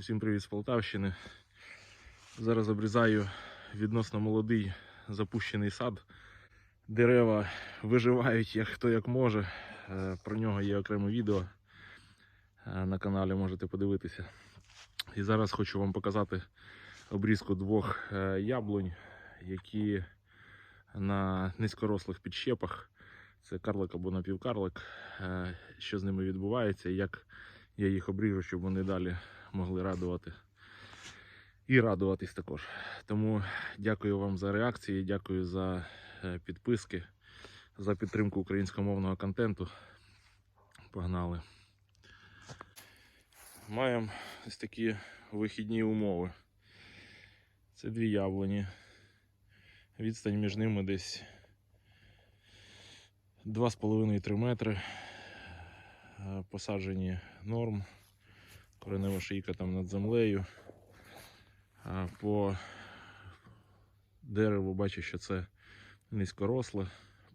Усім привіт з Полтавщини. Зараз обрізаю відносно молодий запущений сад. Дерева виживають як хто як може. Е, Про нього є окреме відео е, на каналі, можете подивитися. І зараз хочу вам показати обрізку двох е, яблунь, які на низькорослих підщепах. Це карлик або напівкарлик. Що з ними відбувається, як я їх обріжу, щоб вони далі могли радувати. І радуватись також. Тому дякую вам за реакції, дякую за е, підписки, за підтримку українськомовного контенту. Погнали. Маємо ось такі вихідні умови. Це дві яблуні. Відстань між ними десь 2,5-3 метри. Е, Посаджені норм. Коренева шийка там над землею. А по дереву бачу, що це низькоросле.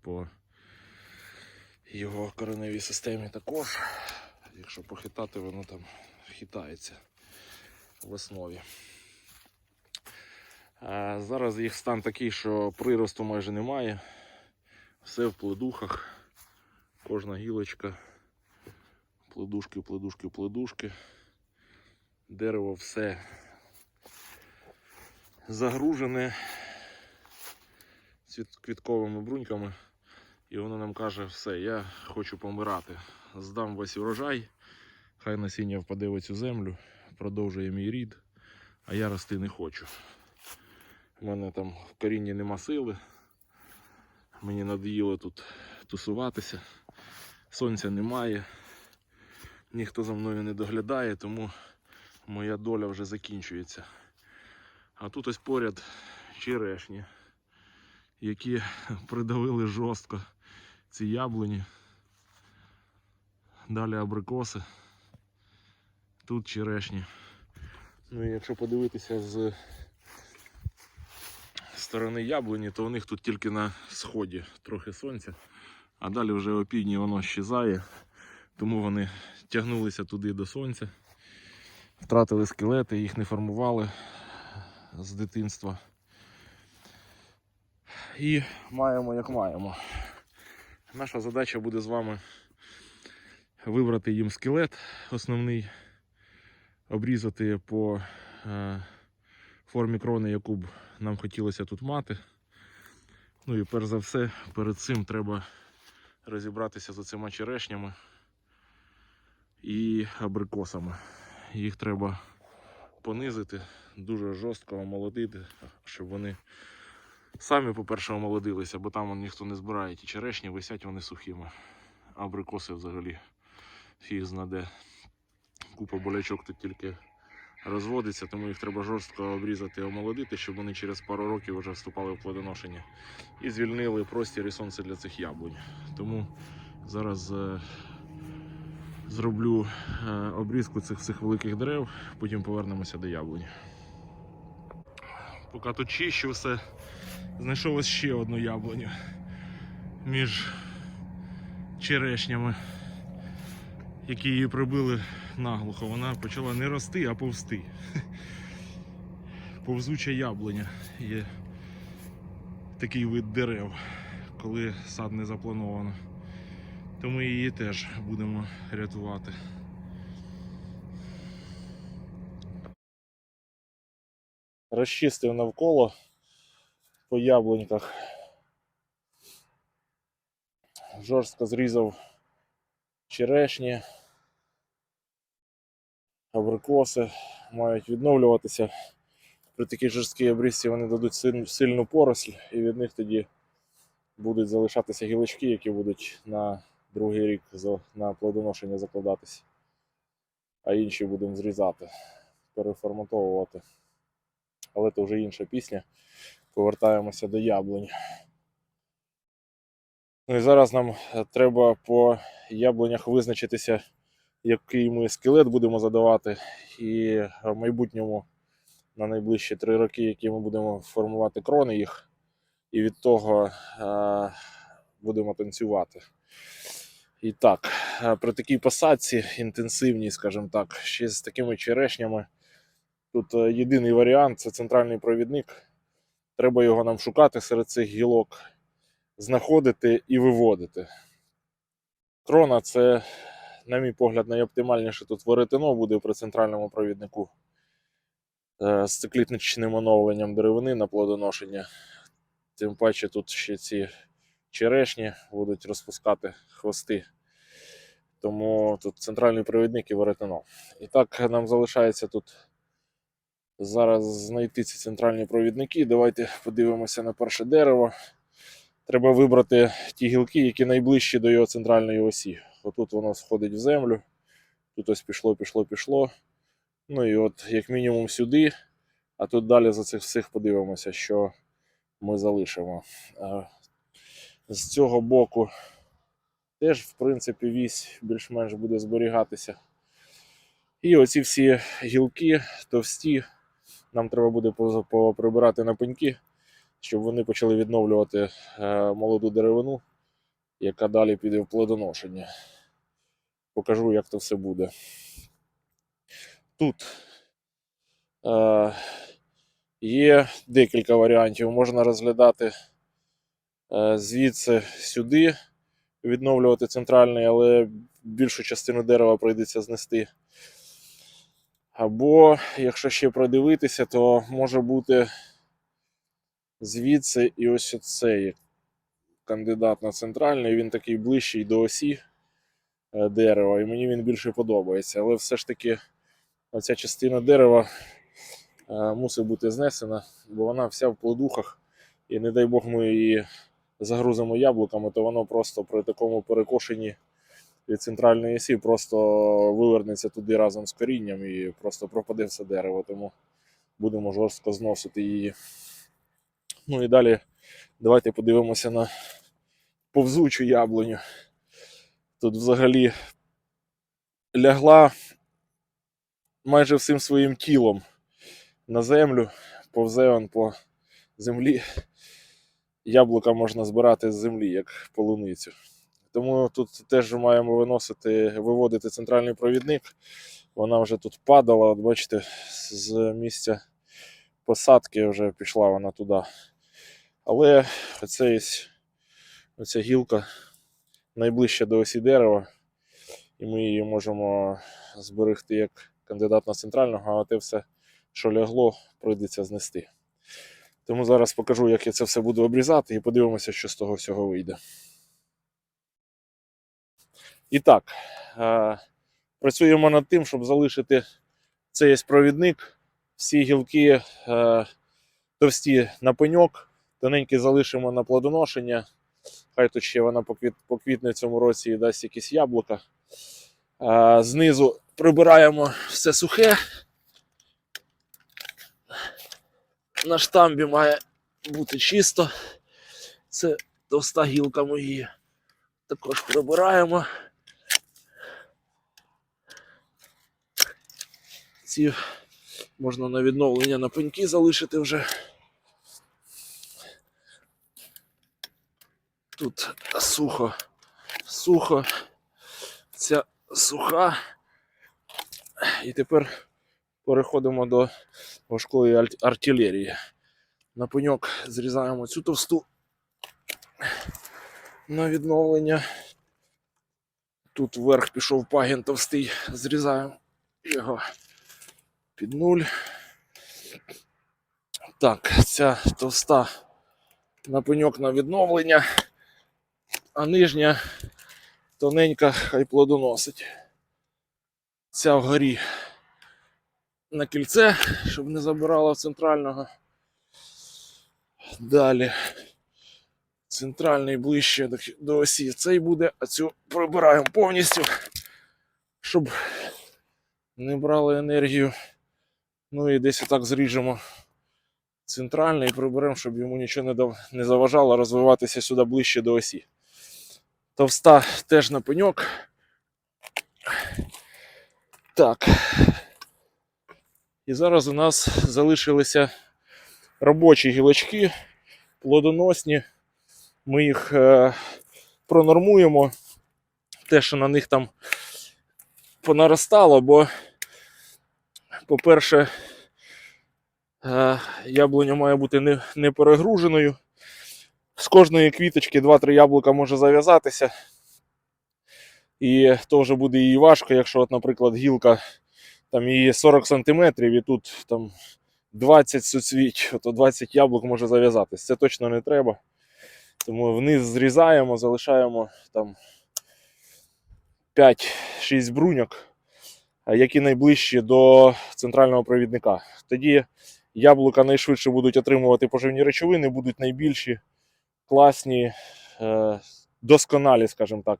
По його кореневій системі також. Якщо похитати, воно там хитається в основі. А зараз їх стан такий, що приросту майже немає. Все в плодухах. Кожна гілочка. Плодушки, плодушки, плодушки. Дерево все загружене квітковими бруньками. І воно нам каже, все, я хочу помирати. Здам весь урожай, хай насіння впаде в цю землю, продовжує мій рід, а я рости не хочу. У мене там в корінні нема сили. Мені надоїло тут тусуватися. Сонця немає. Ніхто за мною не доглядає, тому моя доля вже закінчується. А тут ось поряд черешні, які придавили жорстко ці яблуні. Далі абрикоси. Тут черешні. Ну і якщо подивитися з сторони яблуні, то у них тут тільки на сході трохи сонця, а далі вже опівдні воно щезає, тому вони тягнулися туди до сонця, втратили скелети, їх не формували з дитинства. І маємо як маємо. Наша задача буде з вами вибрати їм скелет основний, обрізати по е, формі крони, яку б нам хотілося тут мати. Ну і перш за все, перед цим треба розібратися з оцима черешнями і абрикосами. Їх треба понизити, дуже жорстко омолодити, щоб вони самі, по-перше, омолодилися, бо там ніхто не збирає ті черешні, висять вони сухими. Абрикоси взагалі фіг знаде. Купа болячок тут тільки розводиться, тому їх треба жорстко обрізати і омолодити, щоб вони через пару років вже вступали в плодоношення і звільнили простір і сонце для цих яблунь. Тому зараз е, зроблю е, обрізку цих всіх великих дерев, потім повернемося до яблуні. Поки тут чищу все, знайшов ось ще одну яблуню між черешнями, які її прибили наглухо. Вона почала не рости, а повсти. Повзуча яблуня є такий вид дерев, коли сад не заплановано. Тому її теж будемо рятувати. Розчистив навколо по яблуньках. Жорстко зрізав черешні, абрикоси мають відновлюватися. При такій жорсткій обрізці вони дадуть сильну поросль, і від них тоді будуть залишатися гілочки, які будуть на другий рік на плодоношення закладатися. А інші будемо зрізати, переформатовувати. Але це вже інша пісня. Повертаємося до яблунь. Ну і зараз нам е, треба по яблунях визначитися, який ми скелет будемо задавати, і в майбутньому на найближчі три роки, які ми будемо формувати крони їх, і від того е, будемо танцювати. І так, е, при такій посадці інтенсивній, скажімо так, ще з такими черешнями Тут е, єдиний варіант це центральний провідник. Треба його нам шукати серед цих гілок, знаходити і виводити. Крона це, на мій погляд, найоптимальніше тут веретено буде при центральному провіднику е, з циклітничним оновленням деревини на плодоношення. Тим паче тут ще ці черешні будуть розпускати хвости. Тому тут центральний провідник і веретено. І так нам залишається тут зараз знайти ці центральні провідники. Давайте подивимося на перше дерево. Треба вибрати ті гілки, які найближчі до його центральної осі. Отут воно сходить в землю. Тут ось пішло, пішло, пішло. Ну і от як мінімум сюди. А тут далі за цих всіх подивимося, що ми залишимо. З цього боку теж, в принципі, вісь більш-менш буде зберігатися. І оці всі гілки товсті, нам треба буде поприбирати на пеньки, щоб вони почали відновлювати е, молоду деревину, яка далі піде в плодоношення. Покажу, як то все буде. Тут е, є декілька варіантів. Можна розглядати звідси сюди, відновлювати центральний, але більшу частину дерева прийдеться знести. Або, якщо ще продивитися, то може бути звідси і ось цей кандидат на центральний, він такий ближчий до осі е, дерева, і мені він більше подобається. Але все ж таки оця частина дерева е, мусить бути знесена, бо вона вся в плодухах, і не дай Бог ми її загрузимо яблуками, то воно просто при такому перекошенні від центральної осі просто вивернеться туди разом з корінням і просто пропаде все дерево. Тому будемо жорстко зносити її. Ну і далі давайте подивимося на повзучу яблуню. Тут взагалі лягла майже всім своїм тілом на землю, повзе он по землі. Яблука можна збирати з землі, як полуницю. Тому тут теж маємо виносити, виводити центральний провідник. Вона вже тут падала, от бачите, з місця посадки вже пішла вона туди. Але оце оця гілка найближча до осі дерева, і ми її можемо зберегти як кандидат на центрального, а те все, що лягло, прийдеться знести. Тому зараз покажу, як я це все буду обрізати, і подивимося, що з того всього вийде. І так, е, працюємо над тим, щоб залишити цей провідник. Всі гілки е, товсті на пеньок, тоненькі залишимо на плодоношення. Хай тут ще вона поквіт, поквітне в цьому році і дасть якісь яблука. Е, знизу прибираємо все сухе. На штамбі має бути чисто. Це товста гілка мої. Також прибираємо. Ці можна на відновлення на пеньки залишити вже. Тут сухо, сухо, ця суха. І тепер переходимо до важкої артилерії. На пеньок зрізаємо цю товсту на відновлення. Тут вверх пішов пагін товстий, зрізаємо його під нуль. Так, ця товста на пеньок на відновлення, а нижня тоненька хай плодоносить. Ця вгорі на кільце, щоб не забирала центрального. Далі центральний ближче до, до осі. Цей буде, а цю прибираємо повністю, щоб не брали енергію. Ну і десь отак зріжемо центральний і приберемо, щоб йому нічого не, дав, не заважало розвиватися сюди ближче до осі. Товста теж на пеньок. Так. І зараз у нас залишилися робочі гілочки, плодоносні. Ми їх е, пронормуємо. Те, що на них там понаростало, бо, по-перше, Е, Яблуня має бути не, не перегруженою. З кожної квіточки 2-3 яблука може зав'язатися. І то вже буде їй важко, якщо, от, наприклад, гілка там її 40 см і тут там 20 суцвіч, то 20 яблук може зав'язатись. Це точно не треба. Тому вниз зрізаємо, залишаємо там 5-6 бруньок, які найближчі до центрального провідника. Тоді яблука найшвидше будуть отримувати поживні речовини, будуть найбільші, класні, е, досконалі, скажімо так,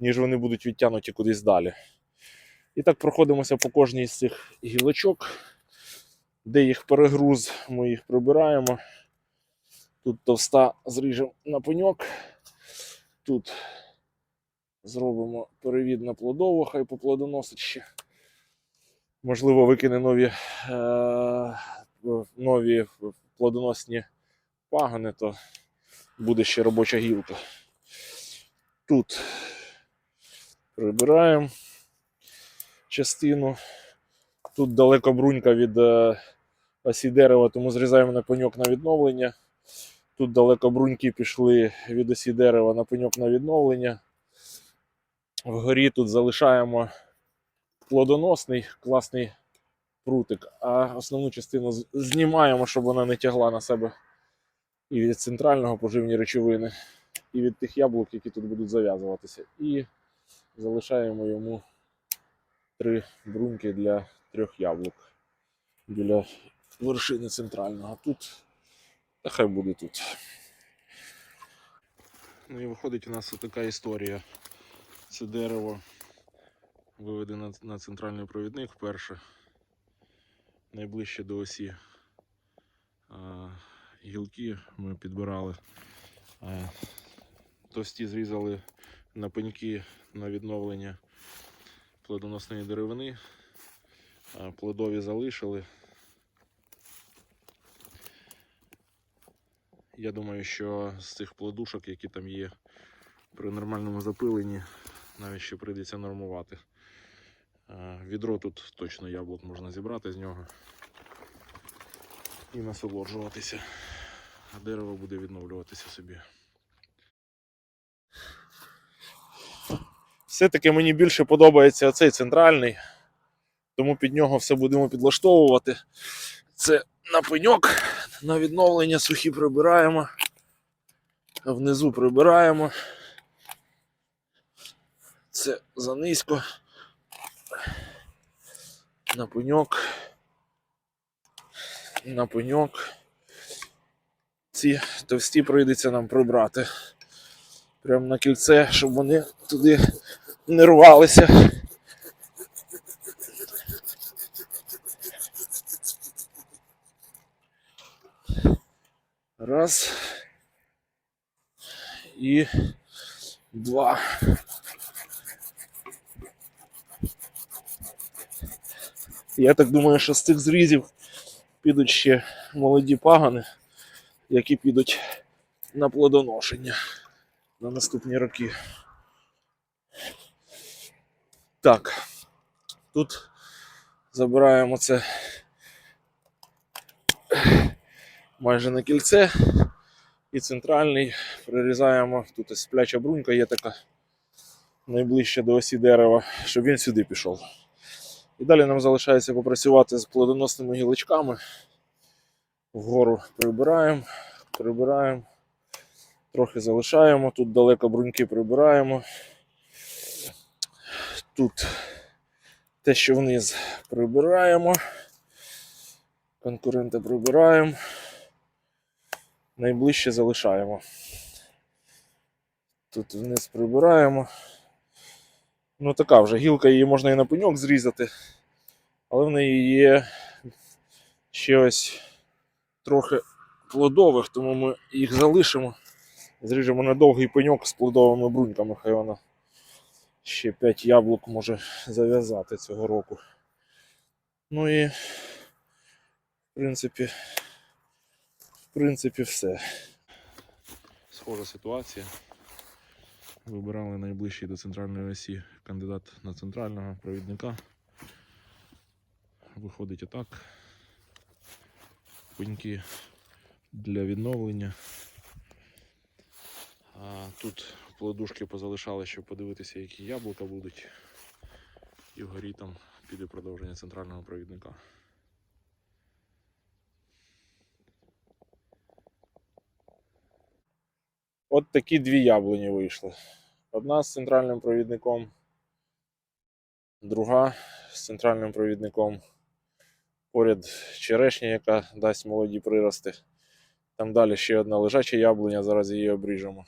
ніж вони будуть відтягнуті кудись далі. І так проходимося по кожній з цих гілочок, де їх перегруз, ми їх прибираємо. Тут товста зріжемо на пеньок. Тут зробимо перевід на плодову, хай поплодоносить ще. Можливо, викине нові, е- нові плодоносні пагони, то буде ще робоча гілка. Тут прибираємо частину. Тут далеко брунька від е, осі дерева, тому зрізаємо на пеньок на відновлення. Тут далеко бруньки пішли від осі дерева на пеньок на відновлення. Вгорі тут залишаємо плодоносний класний прутик, а основну частину знімаємо, щоб вона не тягла на себе і від центрального поживні речовини, і від тих яблук, які тут будуть зав'язуватися. І залишаємо йому три бруньки для трьох яблук біля вершини центрального. Тут та хай буде тут. Ну і виходить у нас така історія. Це дерево виведено на центральний провідник вперше, найближче до осі. А, гілки ми підбирали. А, товсті зрізали на пеньки на відновлення плодоносної деревини. Плодові залишили. Я думаю, що з цих плодушок, які там є, при нормальному запиленні, навіть ще прийдеться нормувати. Відро тут точно яблук можна зібрати з нього і насолоджуватися. А дерево буде відновлюватися собі. Все-таки мені більше подобається оцей центральний, тому під нього все будемо підлаштовувати. Це на пеньок, на відновлення сухі прибираємо, внизу прибираємо. Це занизько. На пеньок. На пеньок. Ці товсті прийдеться нам прибрати. Прямо на кільце, щоб вони туди не рвалися. Раз. І два. Я так думаю, що з цих зрізів підуть ще молоді пагани, які підуть на плодоношення на наступні роки. Так, тут забираємо це майже на кільце і центральний прирізаємо. Тут ось спляча брунька є така найближче до осі дерева, щоб він сюди пішов. І далі нам залишається попрацювати з плодоносними гілочками. Вгору прибираємо, прибираємо, трохи залишаємо, тут далеко бруньки прибираємо. Тут те, що вниз прибираємо. Конкуренти прибираємо. Найближче залишаємо. Тут вниз прибираємо. Ну, така вже гілка, її можна і на пеньок зрізати, але в неї є ще ось трохи плодових, тому ми їх залишимо. Зріжемо на довгий пеньок з плодовими бруньками, хай вона ще 5 яблук може зав'язати цього року. Ну і, в принципі, в принципі, все. Схожа ситуація. Вибирали найближчий до центральної осі кандидат на центрального провідника. Виходить отак. пеньки для відновлення. А тут плодушки позалишали, щоб подивитися, які яблука будуть. І вгорі там піде продовження центрального провідника. От такі дві яблуні вийшли. Одна з центральним провідником, друга з центральним провідником. Поряд черешня, яка дасть молоді прирости. Там далі ще одна лежача яблуня, зараз її обріжемо.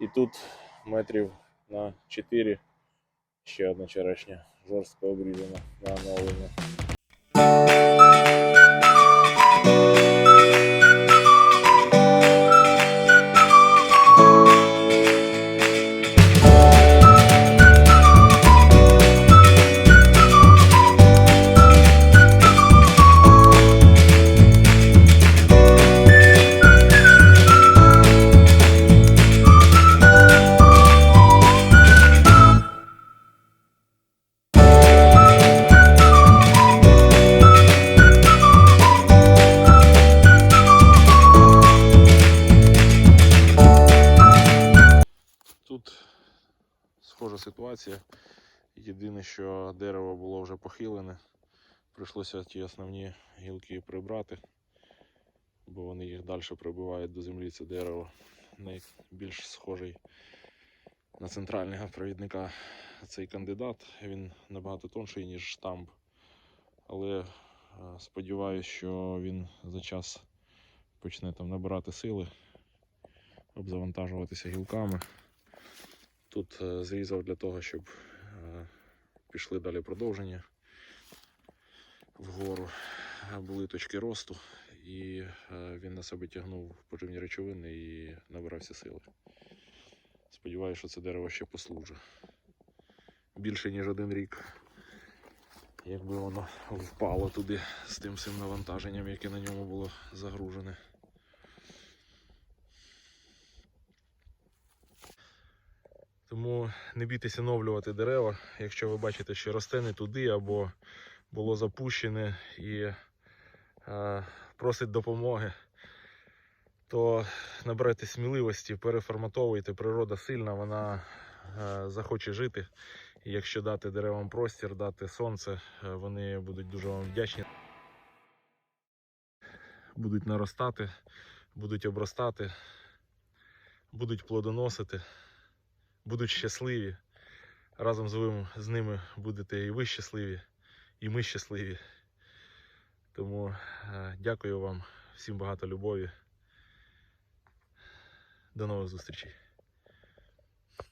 І тут метрів на 4 ще одна черешня жорстко обрізана на оновлення. Єдине, що дерево було вже похилене. Прийшлося ті основні гілки прибрати, бо вони їх далі прибивають до землі. Це дерево найбільш схожий на центрального провідника цей кандидат. Він набагато тонший, ніж штамп. Але е, сподіваюся, що він за час почне там набирати сили, обзавантажуватися гілками. Тут е, зрізав для того, щоб е, пішли далі продовження вгору. Були точки росту, і е, він на себе тягнув поживні речовини і набирався сили. Сподіваюся, що це дерево ще послужить. Більше ніж один рік. Якби воно впало туди з тим всім навантаженням, яке на ньому було загружене. Тому не бійтеся оновлювати дерева, якщо ви бачите, що росте не туди або було запущене і е, просить допомоги, то наберете сміливості, переформатовуйте. Природа сильна, вона е, захоче жити. І якщо дати деревам простір, дати сонце, е, вони будуть дуже вам вдячні. Будуть наростати, будуть обростати, будуть плодоносити будуть щасливі. Разом з, вим- з ними будете і ви щасливі, і ми щасливі. Тому е, дякую вам, всім багато любові. До нових зустрічей.